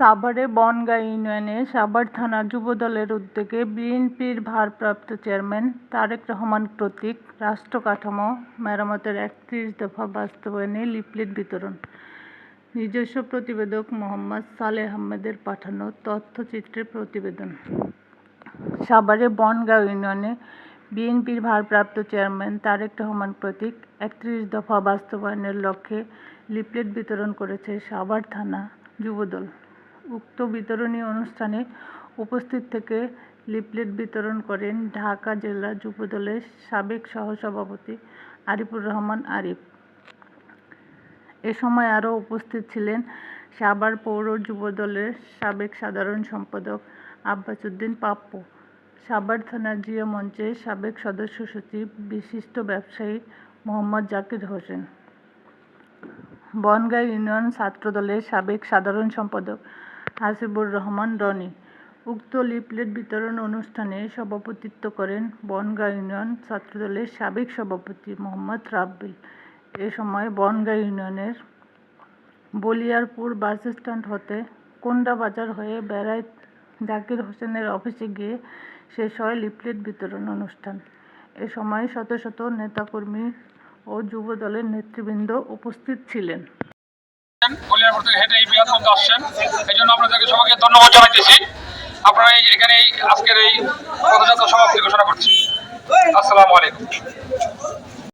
সাভারে বনগাঁ ইউনিয়নে সাভার থানা যুবদলের উদ্যোগে বিএনপির ভারপ্রাপ্ত চেয়ারম্যান তারেক রহমান কর্তৃক রাষ্ট্র কাঠামো মেরামতের একত্রিশ দফা বাস্তবায়নে লিফলেট বিতরণ। নিজস্ব প্রতিবেদক মোহাম্মদ সালেহ আহমেদের পাঠানো তথ্যচিত্রের প্রতিবেদন। সাভারে বনগাঁ ইউনিয়নে বিএনপির ভারপ্রাপ্ত চেয়ারম্যান তারেক রহমান প্রতীক একত্রিশ দফা বাস্তবায়নের লক্ষ্যে লিফলেট বিতরণ করেছে সাভার থানা যুবদল। উক্ত বিতরণী অনুষ্ঠানে উপস্থিত থেকে লিফলেট বিতরণ করেন ঢাকা জেলা যুবদলের সাবেক সহসভাপতি আরিফুর রহমান আরিফ। এ সময় আরও উপস্থিত ছিলেন সাভার পৌর যুবদলের সাবেক সাধারণ সম্পাদক আব্বাস উদ্দিন পাপ্পু। সাভার থানা জিও মঞ্চের সাবেক সদস্য সচিব, বিশিষ্ট ব্যবসায়ী মোহাম্মদ জাকির হোসেন। বনগাঁ ইউনিয়ন ছাত্রদলের সাবেক সাধারণ সম্পাদক হাসিবুর রহমান রনি। উক্ত লিফলেট বিতরণ অনুষ্ঠানে সভাপতিত্ব করেন বনগাঁ ইউনিয়ন ছাত্রদলের সাবেক সভাপতি মোহাম্মদ রাব্বিল এ সময় বনগাঁ ইউনিয়নের বলিয়ারপুর বাসস্ট্যান্ড হতে কোন্ডা বাজার হয়ে বেড়ায় জাকির হোসেনের অফিসে গিয়ে শেষ হয় লিফলেট বিতরণ অনুষ্ঠান। এ সময় শত শত নেতাকর্মী ও যুবদলের নেতৃবৃন্দ উপস্থিত ছিলেন। বলিয়ারপুর থেকে হেঁটে এই বৃহত্তম আসছেন এই জন্য আপনাদেরকে সবাইকে ধন্যবাদ জানাইতেছি। আপনারা এখানে আজকের এই পদযাত্রা সমাপ্তি ঘোষণা করছি। আসসালামু আলাইকুম।